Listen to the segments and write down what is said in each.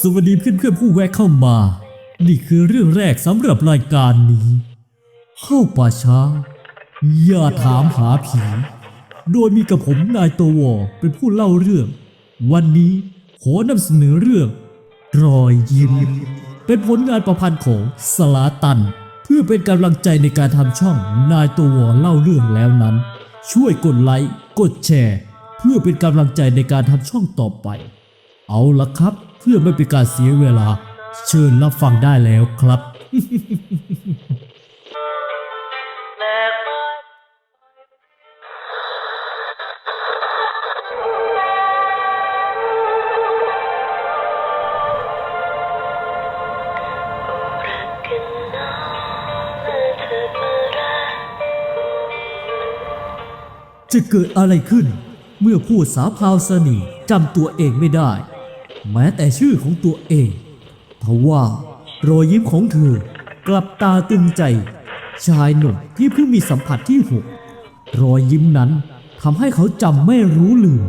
สวัสดีเพื่อนๆผู้แวะเข้ามา นี่คือเรื่องแรกสำหรับรายการนี้ เข้าป่าช้า อย่าถามหาผี โดยมีกับผมนายตัววอเป็นผู้เล่าเรื่อง วันนี้ขอนำเสนอเรื่อง รอยยิ้ม เป็นผลงานประพันธ์ของสลาตัน เพื่อเป็นกำลังใจในการทำช่องนายตัววอเล่าเรื่องแล้วนั้น ช่วยกดไลค์กดแชร์ เพื่อเป็นกำลังใจในการทำช่องต่อไป เอาละครับ เพื่อไม่เป็นการเสียเวลา เชิญรับฟังได้แล้วครับ จะเกิดอะไรขึ้น เมื่อผู้สาวพาวสนีจำตัวเองไม่ได้ แม้แต่ชื่อของตัวเองทว่ารอยยิ้มของเธอกลับตาตึงใจ ชายหนุ่มที่เพิ่งมีสัมผัสที่หกรอยยิ้มนั้นทำให้เขาจำไม่รู้ลืม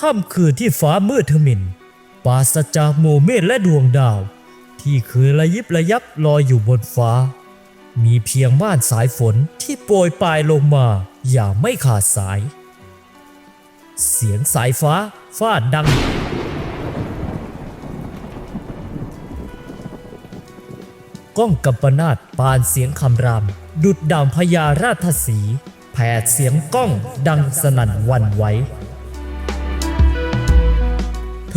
ค่ำคืนที่ฟ้ามืดทมินปราศจากโมเมฆและดวงดาว ที่เคยระยิบระยับลอยอยู่บนฟ้า มีเพียงม่านสายฝนที่โปรยปลายลงมาอย่างไม่ขาดสาย เสียงสายฟ้าฟาดดัง ก้องกัมปนาตปานเสียงคำราม ดุดดังพญาราชสีแผดเสียงก้องดังสนั่นวันไหว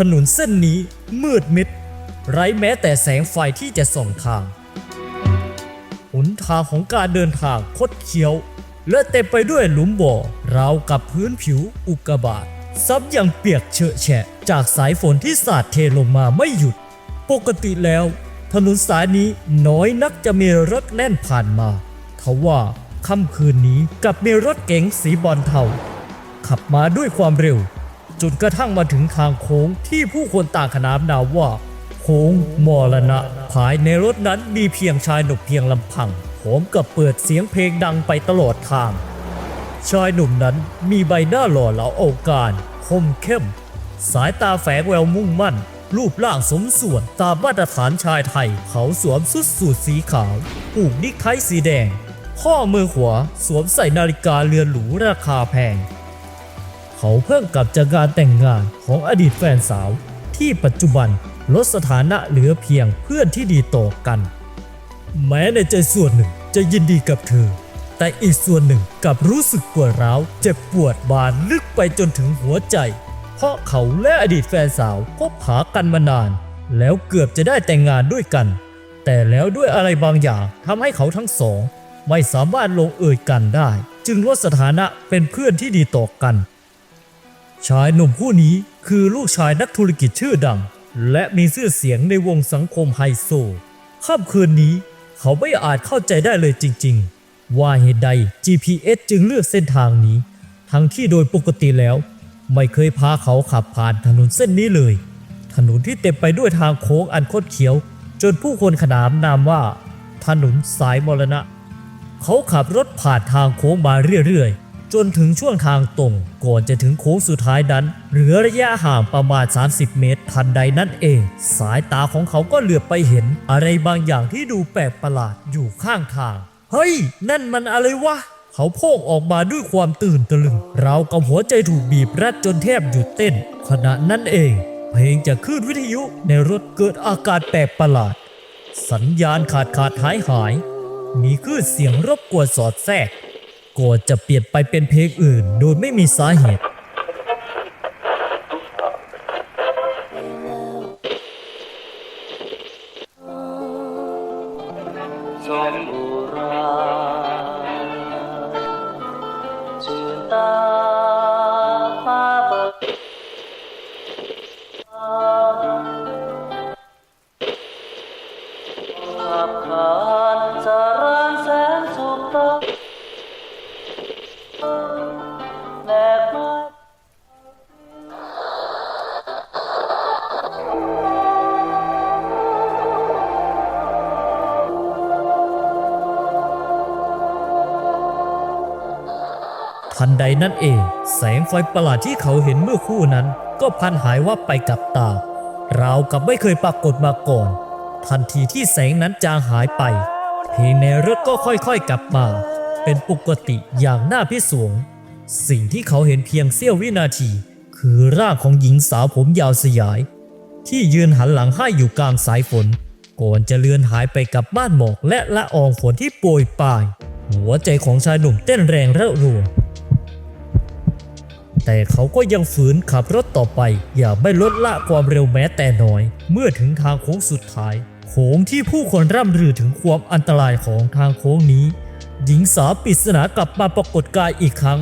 ถนนเส้นนี้มืดมิด ไร้แม้แต่แสงไฟที่จะส่องทาง หนทางของการเดินทางคดเคี้ยว และเต็มไปด้วยหลุมบ่อราวกับพื้นผิวอุกกาบาตซับยังเปียกเฉอะแฉะ จากสายฝนที่สาดเทลงมาไม่หยุด ปกติแล้ว ถนนสายนี้น้อยนักจะมีรถแล่นผ่านมาทว่าค่ำคืนนี้กลับมีรถเก๋งสีบอลเทาขับมาด้วยความเร็ว จนกระทั่งมาถึงทางโค้งที่ผู้คนต่างขนามนามว่า โค้งมรณะ ภายในรถนั้นมีเพียงชายหนุ่มเพียงลำพังพร้อมกับเปิดเสียงเพลงดังไปตลอดทาง ชายหนุ่มนั้นมีใบหน้าหล่อเหลาเอาการคมเข้ม สายตาแฝงแววมุ่งมั่น รูปร่างสมส่วนตามมาตรฐานชายไทย เขาสวมชุดสูทสีขาวผูกนิกไทสีแดง ข้อมือขวาสวมใส่นาฬิกาเรือนหรูราคาแพง เขาเพิ่งกลับจากงานแต่งงานของอดีตแฟนสาว ที่ปัจจุบันลดสถานะเหลือเพียงเพื่อนที่ดีต่อกัน แม้ในใจส่วนหนึ่งจะยินดีกับเธอ แต่อีกส่วนหนึ่งกลับรู้สึกปวดร้าว เจ็บปวดบานลึกไปจนถึงหัวใจ เพราะเขาและอดีตแฟนสาวคบหากันมานาน แล้วเกือบจะได้แต่งงานด้วยกัน แต่แล้วด้วยอะไรบางอย่างทำให้เขาทั้งสอง ไม่สามารถลงเอยกันได้ จึงลดสถานะเป็นเพื่อนที่ดีต่อกัน ชายหนุ่มผู้นี้คือลูกชายนักธุรกิจชื่อดัง และมีชื่อเสียงในวงสังคมไฮโซค่ำคืนนี้เขาไม่อาจเข้าใจได้เลยจริง ๆ ว่าเหตุใด GPS จึงเลือกเส้นทางนี้ ทั้งที่โดยปกติแล้ว ไม่เคยพาเขาขับผ่านถนนเส้นนี้เลย ถนนที่เต็มไปด้วยทางโค้งอันคดเคี้ยว จนผู้คนขนามนามว่า ถนนสายมรณะ เขาขับรถผ่านทางโค้งมาเรื่อยๆ จนถึงช่วงทางตรงก่อนจะถึงโค้งสุดท้ายนั้น เหลือระยะห่างประมาณ 30 เมตร ทันใดนั่นเอง สายตาของเขาก็เหลือบไปเห็น อะไรบางอย่างที่ดูแปลกประหลาดอยู่ข้างทาง เฮ้ย นั่นมันอะไรวะ เขาโพ่งออกมาด้วยความตื่นตะลึงรากับหัวใจถูกบีบรัดจนแทบหยุดเต้น ขณะนั้นเอง เพลงจากคลื่นวิทยุในรถเกิดอาการแปลกประหลาด สัญญาณขาดขาดหายหาย มีคลื่นเสียงรบกวนสอดแทรก ก็จะเปลี่ยนไปเป็นเพลงอื่น โดยไม่มีสาเหตุ ทันใดนั่นเอง แสงไฟประหลาดที่เขาเห็นเมื่อคู่นั้น ก็พันหายวับไปกับตา ราวกับไม่เคยปรากฏมาก่อน ทันทีที่แสงนั้นจางหายไป เพลงในรถก็ค่อยๆกลับมา เป็นปกติอย่างน่าพิศวง สิ่งที่เขาเห็นเพียงเสี้ยววินาที คือร่างของหญิงสาวผมยาวสยาย ที่ยืนหันหลังให้อยู่กลางสายฝน ก่อนจะเลือนหายไปกับบ้านหมอกและละอองฝนที่โปรยปลาย หัวใจของชายหนุ่มเต้นแรงระรัว แต่เขาก็ยังฝืนขับรถต่อไป อย่าไม่ลดละความเร็วแม้แต่น้อย เมื่อถึงทางโค้งสุดท้าย โค้งที่ผู้คนร่ำลือถึงความอันตรายของทางโค้งนี้ หญิงสาวปริศนากลับมาปรากฏกายอีกครั้ง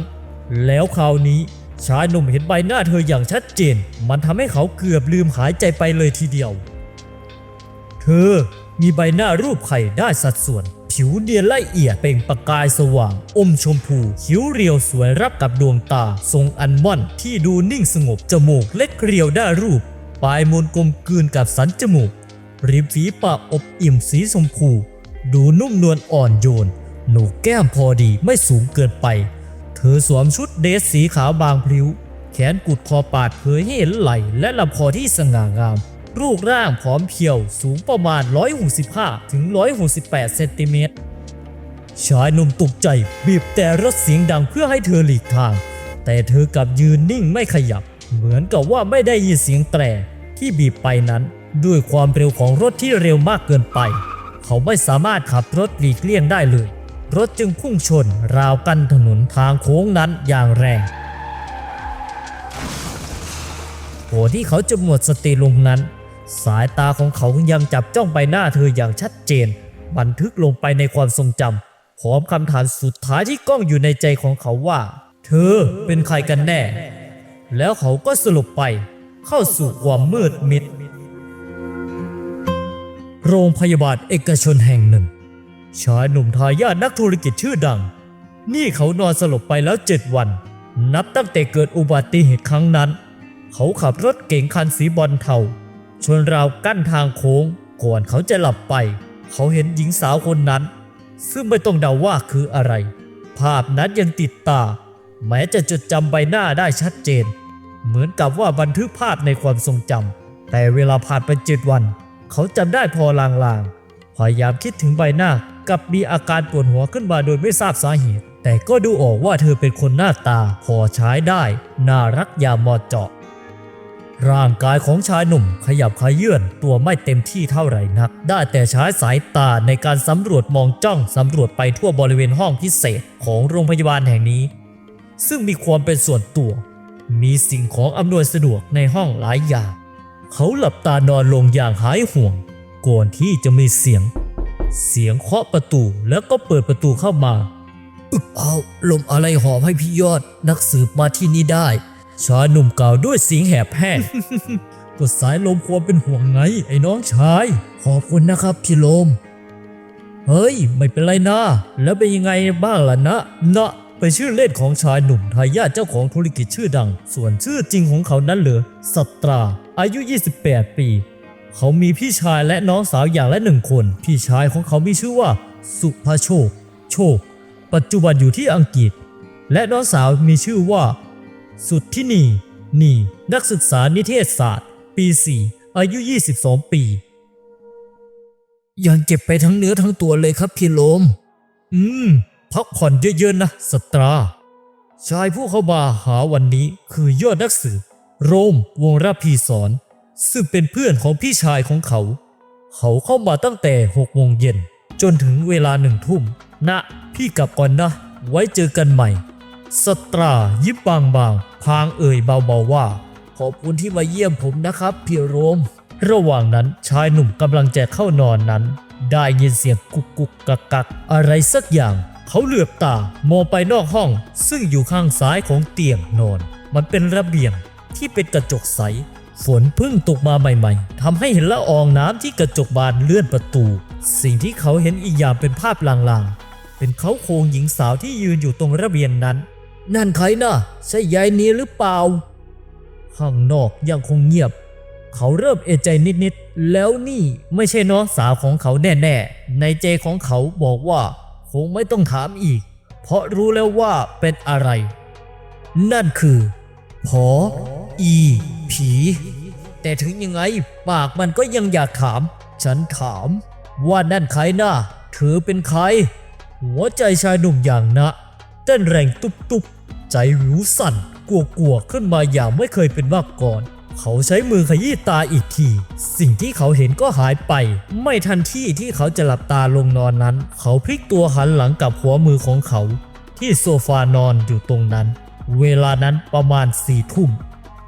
แล้วคราวนี้ชายหนุ่มเห็นใบหน้าเธออย่างชัดเจน มันทำให้เขาเกือบลืมหายใจไปเลยทีเดียว เธอมีใบหน้ารูปไข่ได้สัดส่วน ผิวเนียนละเอียดเปล่งประกายสว่าง อมชมพูคิ้วเรียวสวยรับกับดวงตา ทรงอันม่อนที่ดูนิ่งสงบ จมูกเล็กเรียวได้รูป ปลายมนกลมกลืนกับสันจมูก ริมฝีปากอบอิ่มสีชมพู ดูนุ่มนวลอ่อนโยน หนูแก้มพอดีไม่สูงเกินไป เธอสวมชุดเดรสสีขาวบางพริ้ว แขนกุดคอปาดเผยให้เห็นไหล่และลำคอที่สง่างาม รูปร่างผอมเพรียวสูงประมาณ 165 ถึง 168 เซนติเมตร ชายหนุ่มตกใจบีบแต่รถเสียงดังเพื่อให้เธอหลีกทาง แต่เธอกลับยืนนิ่งไม่ขยับ เหมือนกับว่าไม่ได้ยินเสียงแตรที่บีบไปนั้น ด้วยความเร็วของรถที่เร็วมากเกินไป เขาไม่สามารถขับรถหลีกเลี่ยงได้เลย รถจึงพุ่งชนราวกันถนนทางโค้งนั้นอย่างแรงโหที่เขาจะหมดสติลงนั้น สายตาของเขายังจับจ้องใบหน้าเธออย่างชัดเจน บันทึกลงไปในความทรงจำพร้อมคำถามสุดท้ายที่ก้องอยู่ในใจของเขาว่า เธอเป็นใครกันแน่ แล้วเขาก็สลบไป เข้าสู่ความมืดมิด โรงพยาบาลเอกชนแห่งหนึ่ง ชายหนุ่มทายาทนักธุรกิจชื่อดัง นี่เขานอนสลบไปแล้วเจ็ดวัน นับตั้งแต่เกิดอุบัติเหตุครั้งนั้น เขาขับรถเก๋งคันสีบอลเทา ชนราวกั้นทางโค้ง ก่อนเขาจะหลับไป เขาเห็นหญิงสาวคนนั้น ซึ่งไม่ต้องเดาว่าคืออะไร ภาพนั้นยังติดตา แม้จะจดจำใบหน้าได้ชัดเจน เหมือนกับว่าบันทึกภาพในความทรงจำแต่เวลาผ่านไปเจ็ดวัน เขาจำได้พอลางๆ พยายามคิดถึงใบหน้ากับมีอาการปวดหัวขึ้นมาโดยไม่ทราบสาเหตุ แต่ก็ดูออกว่าเธอเป็นคนหน้าตาพอใช้ได้ น่ารักอย่ามอเจาะ ร่างกายของชายหนุ่มขยับขยื่นตัวไม่เต็มที่เท่าไหร่นัก ได้แต่ใช้สายตาในการสำรวจมองจ้องสำรวจไปทั่วบริเวณห้องพิเศษของโรงพยาบาลแห่งนี้ ซึ่งมีความเป็นส่วนตัว มีสิ่งของอำนวยสะดวกในห้องหลายอย่าง เขาหลับตานอนลงอย่างหายห่วง ก่อนที่จะมีเสียง เสียงเคาะประตูแล้วก็เปิดประตูเข้ามา อึกเอาลมอะไรหอมให้พี่ยอดนักสืบมาที่นี่ได้ ชายหนุ่มกล่าวด้วยเสียงแหบแห้ง ก็สายลมความเป็นห่วงไง ไอ้น้องชาย ขอบคุณนะครับพี่ลม เฮ้ย ไม่เป็นไรนะ แล้วเป็นยังไงบ้างล่ะนะ นะเป็นชื่อเล่นของชายหนุ่มทายาทเจ้าของธุรกิจชื่อดัง ส่วนชื่อจริงของเขานั้นเหลือสัตรา อายุ 28 ปี เขามีพี่ชายและน้องสาวอย่างละหนึ่งคน พี่ชายของเขามีชื่อว่า สุภาโชค โชค ปัจจุบันอยู่ที่อังกฤษ และน้องสาวมีชื่อว่า สุดที่นี่นี่นักศึกษานิเทศศาสตร์ ปี 4 อายุ 22 ปี ยังเจ็บไปทั้งเนื้อทั้งตัวเลยครับพี่โลม อืม พักผ่อนเยอะๆนะสตรา ชายผู้เข้ามาหาวันนี้คือยอดนักสืบโรมวงราพีสอนซึ่งเป็นเพื่อนของพี่ชายของเขา เขาเข้ามาตั้งแต่หกโมงเย็นจนถึงเวลาหนึ่งทุ่มนะ พี่กลับก่อนนะ ไว้เจอกันใหม่ สตรายิบบางบางๆพางเอ่ยเบาๆว่า ขอบคุณที่มาเยี่ยมผมนะครับพี่โรม ระหว่างนั้นชายหนุ่มกำลังจะเข้านอนนั้น ได้ยินเสียงกุกกุกกักกักอะไรสักอย่าง เขาเหลือบตามองไปนอกห้อง ซึ่งอยู่ข้างซ้ายของเตียงนอน มันเป็นระเบียงที่เป็นกระจกใส ฝนเพิ่งตกมาใหม่ๆทำให้เห็นละอองน้ำที่กระจกบานเลื่อนประตู สิ่งที่เขาเห็นอีกอย่างเป็นภาพลางๆเป็นเขาโครงหญิงสาวที่ยืนอยู่ตรงระเบียงนั้น นั่นใครนะใช่ยายนีหรือเปล่า ข้างนอกยังคงเงียบ เขาเริ่มเอะใจนิดๆ แล้วนี่ไม่ใช่น้องสาวของเขาแน่ๆ ในใจของเขาบอกว่า คงไม่ต้องถามอีก เพราะรู้แล้วว่าเป็นอะไร นั่นคือผออีผี แต่ถึงยังไงปากมันก็ยังอยากถาม ฉันถาม ว่านั่นใครนะเธอเป็นใคร หัวใจชายหนุ่มอย่างนะเต้นแรงตุบๆ ใจวิวสั่นกลัวๆขึ้นมาอย่างไม่เคยเป็นมาก่อน เขาใช้มือขยี้ตาอีกที สิ่งที่เขาเห็นก็หายไป ไม่ทันที่ที่เขาจะหลับตาลงนอนนั้น เขาพลิกตัวหันหลังกับหัวมือของเขา ที่โซฟานอนอยู่ตรงนั้น เวลานั้นประมาณสี่ทุ่ม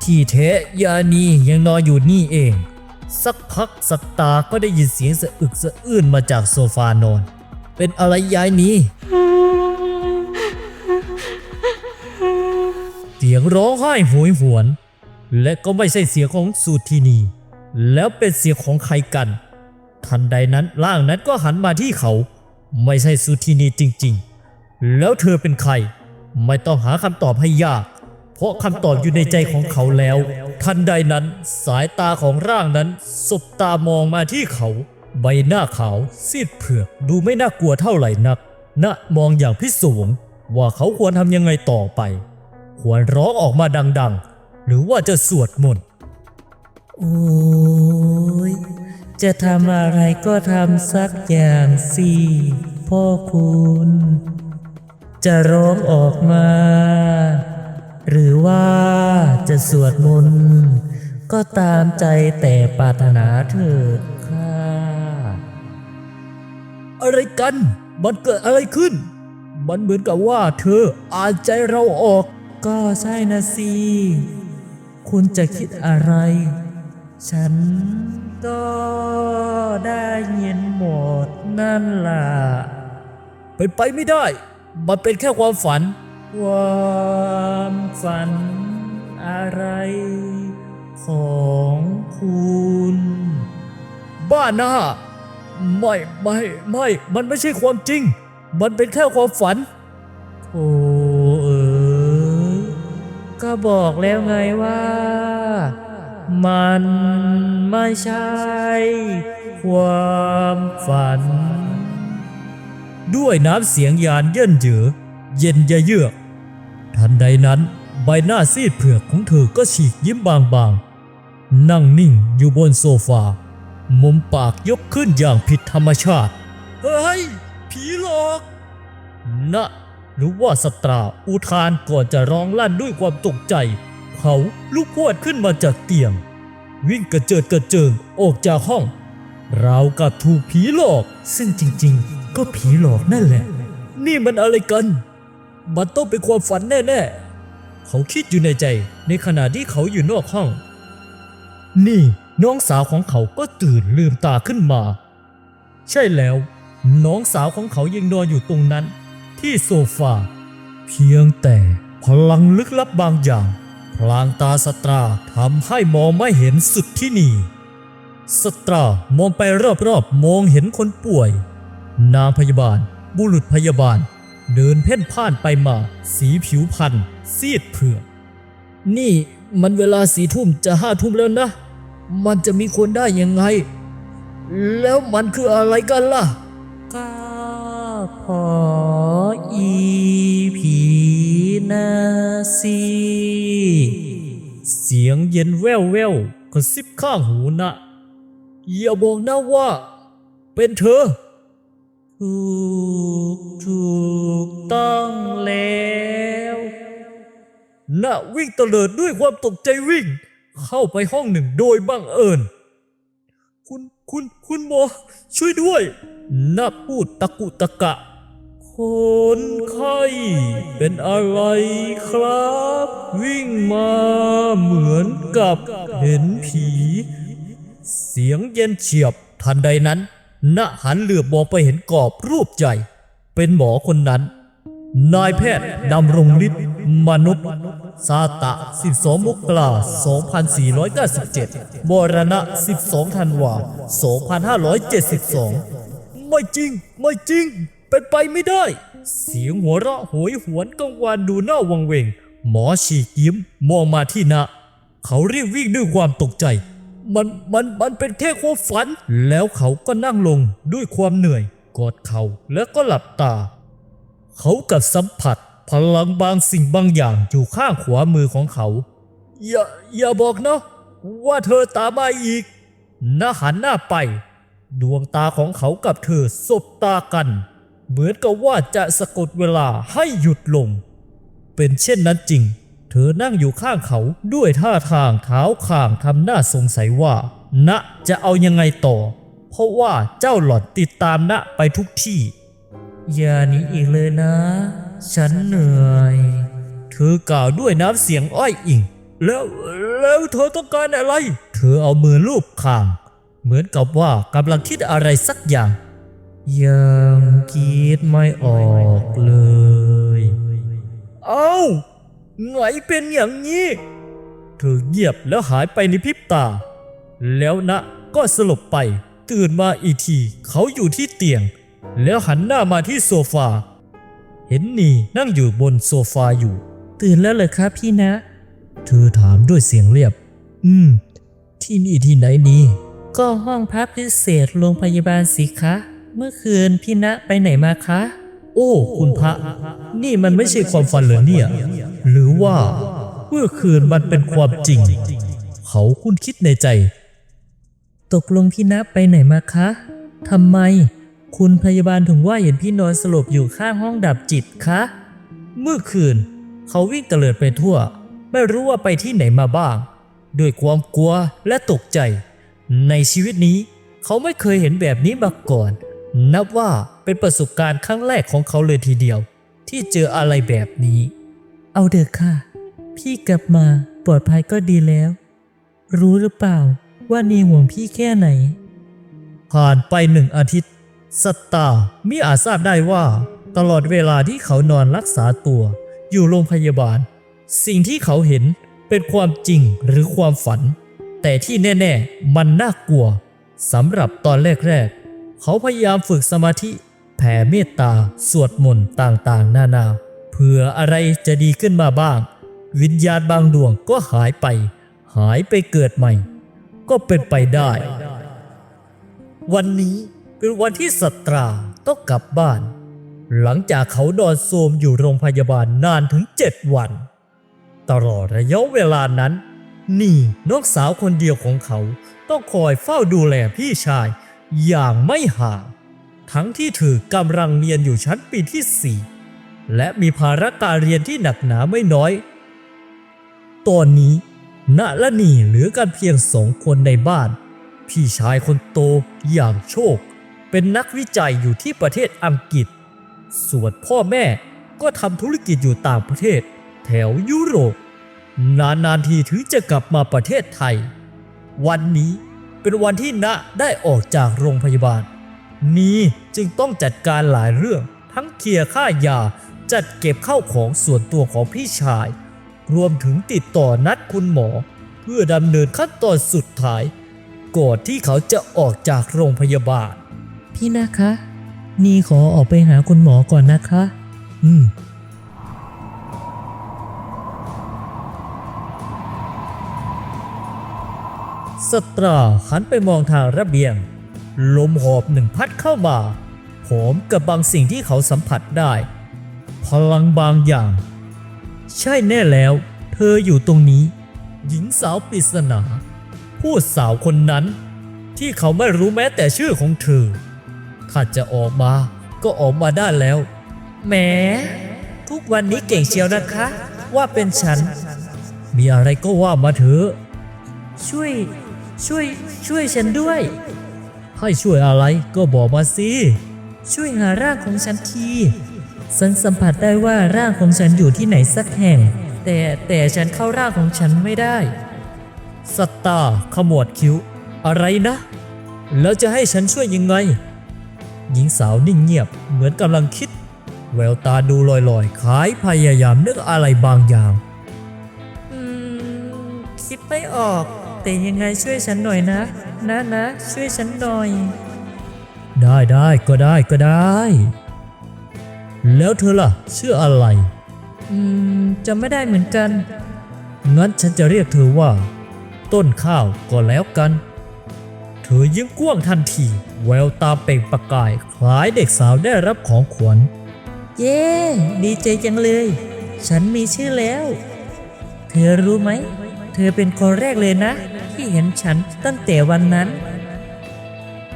ที่แท้ยานียังนอนอยู่นี่เอง สักพักสักตาก็ได้ยินเสียงสะอึกสะอื้นมาจากโซฟานอน เป็นอะไรยายนี้ สียงร้องไห้โหยหวน และก็ไม่ใช่เสียงของสุทินี แล้วเป็นเสียงของใครกัน ทันใดนั้นร่างนั้นก็หันมาที่เขา ไม่ใช่สุทินีจริง ๆ แล้วเธอเป็นใคร ไม่ต้องหาคำตอบให้ยาก เพราะคำตอบอยู่ในใจของเขาแล้ว ทันใดนั้นสายตาของร่างนั้นสบตามองมาที่เขา ใบหน้าขาวซีดเผือกดูไม่น่ากลัวเท่าไหร่นักณมองอย่างพิศวงว่าเขาควรทำยังไงต่อไป ควรร้องออกมาดัง ๆ หรือว่าจะสวดมนต์ โอ้ย จะทำอะไรก็ทำสักอย่างสิ พ่อคุณ จะร้องออกมา หรือว่าจะสวดมนต์ก็ตามใจแต่ปรารถนาเถิดค่ะ อะไรกัน มันเกิดอะไรขึ้น มันเหมือนกับว่าเธออ่านใจเราออก ก็ใช่นะสิ คุณจะคิดอะไร ฉันก็ได้ยินหมดนั่นล่ะ เป็นไปไม่ได้ มันเป็นแค่ความฝัน ความฝันอะไร ของคุณ บ้าหน้าไม่ไม่ไม่ มันไม่ใช่ความจริง มันเป็นแค่ความฝันโอ้เอ๋ย ก็บอกแล้วไงว่า มันไม่ใช่ความฝัน ด้วยน้ำเสียงยานเยินเยือ เย็นยะเยือก ทันใดนั้นใบหน้าซีดเผือกของเธอก็ฉีกยิ้มบางๆ นั่งนิ่งอยู่บนโซฟา มุมปากยกขึ้นอย่างผิดธรรมชาติ เฮ้ย ผีหลอกนะ หรือว่าสตราอุทานก่อนจะร้องลั่นด้วยความตกใจ เขาลุกพวดขึ้นมาจากเตียง วิ่งกระเจิดกระเจิงออกจากห้อง เรากับถูกผีหลอก ซึ่งจริงๆ ก็ผีหลอกนั่นแหละ นี่มันอะไรกัน มันต้องเป็นความฝันแน่ๆ เขาคิดอยู่ในใจในขณะที่เขาอยู่นอกห้อง นี่น้องสาวของเขาก็ตื่นลืมตาขึ้นมา ใช่แล้ว น้องสาวของเขายังนอนอยู่ตรงนั้น ที่โซฟา เพียงแต่พลังลึกลับบางอย่าง พลางตาสตราทำให้มองไม่เห็นสุดที่นี่ สตรามองไปรอบๆมองเห็นคนป่วย นางพยาบาล บุรุษพยาบาล เดินเพ่นพ่านไปมา สีผิวพันธ์ซีดเผือกนี่มันเวลาสีทุ่มจะห้าทุ่มแล้วนะ มันจะมีคนได้ยังไง แล้วมันคืออะไรกันล่ะ ก็พอ อีผีนาสิเสียงเย็นแว่วแววๆกระซิบข้างหูนะอย่าบอกนะว่า เป็นเธอ ถูกถูกต้องแล้วนะวิ่งเตลิดด้วยความตกใจวิ่ง เข้าไปห้องหนึ่งโดยบังเอิญ คุณคุณคุณหมอช่วยด้วยน่าพูดตะกุตะกะ คนไข้เป็นอะไรครับ วิ่งมาเหมือนกับเห็นผี เสียงเย็นเฉียบทันใดนั้นณหันเหลือบมองไปเห็นกรอบรูปใหญ่เป็นหมอคนนั้น นายแพทย์ดำรงฤทธิ์มนุษย์ซาตะ 12มกรา2497มรณะ 12ธันวา2572 ไม่จริง ไม่จริง เป็นไปไม่ได้ เสียงหัวเราะโหยหวนกังวานดูหน้าวังเวง หมอฉีกยิ้มมองมาที่นาเขารีบวิ่งด้วยความตกใจ มันมันมันเป็นแค่ความฝัน แล้วเขาก็นั่งลงด้วยความเหนื่อยกอดเขาแล้วก็หลับตา เขากับสัมผัส พลังบางสิ่งบางอย่างอยู่ข้างขวามือของเขา อย่าอย่าบอกนะ ว่าเธอตามมาอีกนะหันหน้าไป ดวงตาของเขากับเธอสบตากัน เหมือนกับว่าจะสะกดเวลาให้หยุดลง เป็นเช่นนั้นจริง เธอนั่งอยู่ข้างเขาด้วยท่าทางเท้าข้างทำหน้าสงสัยว่า ณจะเอายังไงต่อ เพราะว่าเจ้าหล่อนติดตามณไปทุกที่ อย่าหนีอีกเลยนะ ฉันเหนื่อย เธอกล่าวด้วยน้ำเสียงอ้อยอิง แล้วแล้วเธอต้องการอะไร เธอเอามือลูบคาง เหมือนกับว่ากำลังคิดอะไรสักอย่าง ยังคิดไม่ออกเลย เอ้าไงเป็นอย่างนี้ เธอเงียบแล้วหายไปในพริบตา แล้วนะก็สลบไป ตื่นมาอีกทีเขาอยู่ที่เตียง แล้วหันหน้ามาที่โซฟา เห็นนีนั่งอยู่บนโซฟาอยู่ ตื่นแล้วเหรอครับพี่นะ เธอถามด้วยเสียงเรียบ อืม ที่นี่ที่ไหนนี่ก็ห้องพักพิเศษโรงพยาบาลสิคะ เมื่อคืนพี่ณไปไหนมาคะ โอ้ คุณพระ นี่มันไม่ใช่ความฝันเหรอเนี่ย หรือว่าเมื่อคืนมันเป็นความจริง เขาคุ้นคิดในใจ ตกลงพี่ณไปไหนมาคะทำไม คุณพยาบาลถึงว่าเห็นพี่นอนสลบอยู่ข้างห้องดับจิตคะ เมื่อคืน เขาวิ่งเตลิดไปทั่ว ไม่รู้ว่าไปที่ไหนมาบ้าง ด้วยความกลัวและตกใจ ในชีวิตนี้เขาไม่เคยเห็นแบบนี้มาก่อน นับว่าเป็นประสบการณ์ครั้งแรกของเขาเลยทีเดียว ที่เจออะไรแบบนี้ เอาเถอะค่ะ พี่กลับมาปลอดภัยก็ดีแล้ว รู้หรือเปล่าว่านีห่วงพี่แค่ไหน ผ่านไปหนึ่งอาทิตย์สตาร์มิอาจทราบได้ว่า ตลอดเวลาที่เขานอนรักษาตัว อยู่โรงพยาบาล สิ่งที่เขาเห็นเป็นความจริงหรือความฝัน แต่ที่แน่ ๆ มันน่ากลัวสำหรับตอนแรก ๆ เขาพยายามฝึกสมาธิ แผ่เมตตา สวดมนต์ต่างๆ นานาเผื่ออะไรจะดีขึ้นมาบ้าง วิญญาณบางดวงก็หายไป หายไปเกิดใหม่ ก็เป็นไปได้ วันนี้เป็นวันที่สตราต้องกลับบ้าน หลังจากเขานอนโทมอยู่โรงพยาบาลนานถึงเจ็ดวัน ตลอดระยะเวลานั้น นี่น้องสาวคนเดียวของเขาต้องคอยเฝ้าดูแลพี่ชาย อย่างไม่ห่างทั้งที่เธอกำลังเรียนอยู่ชั้นปีที่สี่และมีภาระการเรียนที่หนักหนาไม่น้อย ตอนนี้ณและนีเหลือกันเพียงสองคนในบ้าน พี่ชายคนโตอย่างโชค เป็นนักวิจัยอยู่ที่ประเทศอังกฤษ ส่วนพ่อแม่ก็ทำธุรกิจอยู่ต่างประเทศ แถวยุโรป นานๆทีถึงจะกลับมาประเทศไทย วันนี้ เป็นวันที่ณได้ออกจากโรงพยาบาล นี้จึงต้องจัดการหลายเรื่อง ทั้งเคลียร์ค่ายา จัดเก็บเข้าของส่วนตัวของพี่ชาย รวมถึงติดต่อนัดคุณหมอ เพื่อดำเนินขั้นตอนสุดท้ายก่อนที่เขาจะออกจากโรงพยาบาล พี่นะคะ นี่ขอออกไปหาคุณหมอก่อนนะคะ อืม สตราหันไปมองทางระเบียง ลมหอบหนึ่งพัดเข้ามาหอมกับบางสิ่งที่เขาสัมผัสได้ พลังบางอย่าง ใช่แน่แล้ว เธออยู่ตรงนี้ หญิงสาวปริศนา ผู้สาวคนนั้น ที่เขาไม่รู้แม้แต่ชื่อของเธอถ้าจะออกมา ก็ออกมาได้แล้วแหมทุกวันนี้เก่งเชียวนะคะ ว่าเป็นฉัน มีอะไรก็ว่ามาเถอะ ช่วย ช่วยช่วยฉันด้วย ให้ช่วยอะไรก็บอกมาสิ ช่วยหาร่างของฉันที ฉันสัมผัสได้ว่าร่างของฉันอยู่ที่ไหนสักแห่ง แต่แต่ฉันเข้าร่างของฉันไม่ได้สตาร์ขมวดคิ้ว อะไรนะ แล้วจะให้ฉันช่วยยังไง หญิงสาวนิ่งเงียบเหมือนกำลังคิด แววตาดูลอยๆคล้ายพยายามนึกอะไรบางอย่าง อืม คิดไม่ออก แต่ยังไงช่วยฉันหน่อยนะ นะนะช่วยฉันหน่อย ได้ได้ก็ได้ก็ได้ แล้วเธอล่ะชื่ออะไร อืมจะไม่ได้เหมือนกัน งั้นฉันจะเรียกเธอว่า ต้นข้าวก็แล้วกัน เธอยิ้มกว้างทันที แววตาเปล่งประกาย คล้ายเด็กสาวได้รับของขวัญ เย้ ดีใจจังเลย ฉันมีชื่อแล้ว เธอรู้ไหมเธ อเป็นคนแรกเลยนะ ที่เห็นฉันตั้งแต่วันนั้น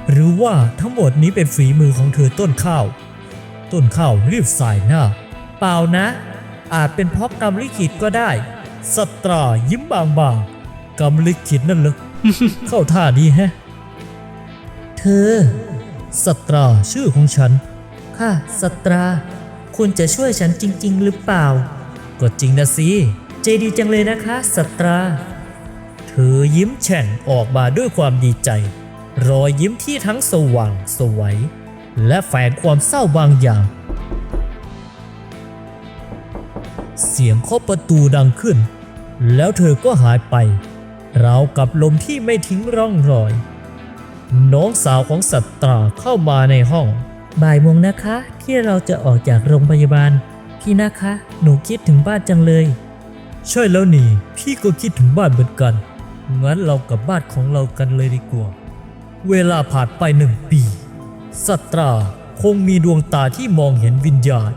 หรือว่าทั้งหมดนี้เป็นฝีมือของเธอต้นข้าว ต้นข้าวรีบสายหน้า เปล่านะ อาจเป็นเพราะกรรมลิขิตก็ได้ สตรายิ้มบางๆกำลิขิตนั่นเหรอเข้าท่าดีแฮะ เธอ สตราชื่อของฉัน ค่ะ สตรา คุณจะช่วยฉันจริง ๆ หรือเปล่า ก็จริงนะสิ ใจดีจังเลยนะคะสตรา เธอยิ้มแฉ่งออกมาด้วยความดีใจ รอยยิ้มที่ทั้งสว่างสวย และแฝงความเศร้าบางอย่าง เสียงเคาะประตูดังขึ้น แล้วเธอก็หายไปราวกับลมที่ไม่ทิ้งร่องรอย น้องสาวของสัตราเข้ามาในห้อง บ่ายโมงนะคะ ที่เราจะออกจากโรงพยาบาล พี่นะคะ หนูคิดถึงบ้านจังเลย ใช่แล้วนี่ พี่ก็คิดถึงบ้านเหมือนกัน งั้นเรากลับบ้านของเรากันเลยดีกว่า เวลาผ่านไปหนึ่งปีสัตราคงมีดวงตาที่มองเห็นวิญญาณ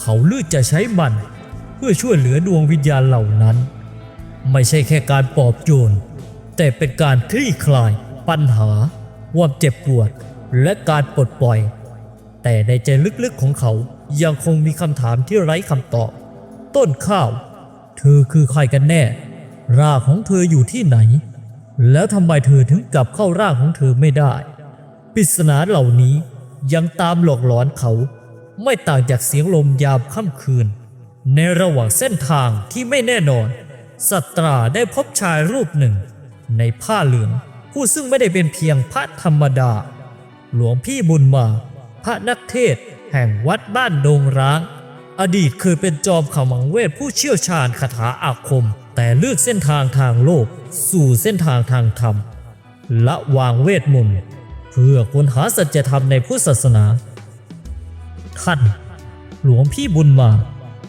เขาเลือกจะใช้มัน เพื่อช่วยเหลือดวงวิญญาณเหล่านั้น ไม่ใช่แค่การปลอบโยนแต่เป็นการคลี่คลาย ปัญหาความเจ็บปวด และการปลดปล่อย แต่ในใจลึกๆของเขายังคงมีคำถามที่ไร้คำตอบ ต้นข้าว เธอคือใครกันแน่รากของเธออยู่ที่ไหน แล้วทำไมเธอถึงกลับเข้าร่างของเธอไม่ได้ ปริศนาเหล่านี้ยังตามหลอกหลอนเขา ไม่ต่างจากเสียงลมยามค่ำคืน ในระหว่างเส้นทางที่ไม่แน่นอน สัตราได้พบชายรูปหนึ่ง ในผ้าเหลืองผู้ซึ่งไม่ได้เป็นเพียงพระธรรมดา หลวงพี่บุญมา พระนักเทศแห่งวัดบ้านดงร้าง อดีตเคยเป็นจอมขมังเวทผู้เชี่ยวชาญคาถาอาคม แต่เลือกเส้นทางทางโลก สู่เส้นทางทางธรรม ละวางเวทมนต์เพื่อค้นหาสัจธรรมในพุทธศาสนา ท่าน หลวงพี่บุญมา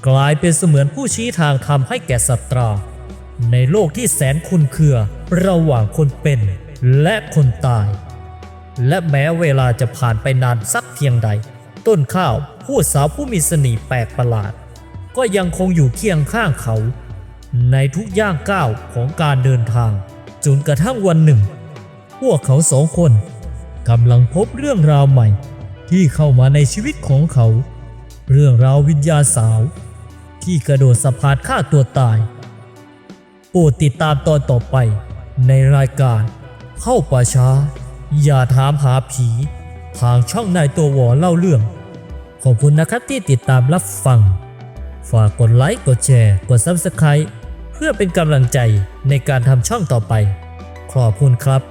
กลายเป็นเสมือนผู้ชี้ทางธรรมให้แก่สัตรา ในโลกที่แสนคุนเคือ ระหว่างคนเป็นและคนตาย และแม้เวลาจะผ่านไปนานสักเพียงใด ต้นข้าว ผู้สาวผู้มีเสน่ห์แปลกประหลาด ก็ยังคงอยู่เคียงข้างเขา ในทุกย่างก้าวของการเดินทาง จนกระทั่งวันหนึ่ง พวกเขาสองคนกำลังพบเรื่องราวใหม่ ที่เข้ามาในชีวิตของเขา เรื่องราววิญญาสาว ที่กระโดดสะพานฆ่าตัวตาย โปรดติดตามตอนต่อไปในรายการ เข้าป่าช้า อย่าถามหาผี ทางช่องนายตัววอเล่าเรื่อง ขอบคุณนะครับที่ติดตามรับฟัง ฝากกดไลค์กดแชร์ กด Subscribe เพื่อเป็นกำลังใจในการทำช่องต่อไป ขอบคุณครับ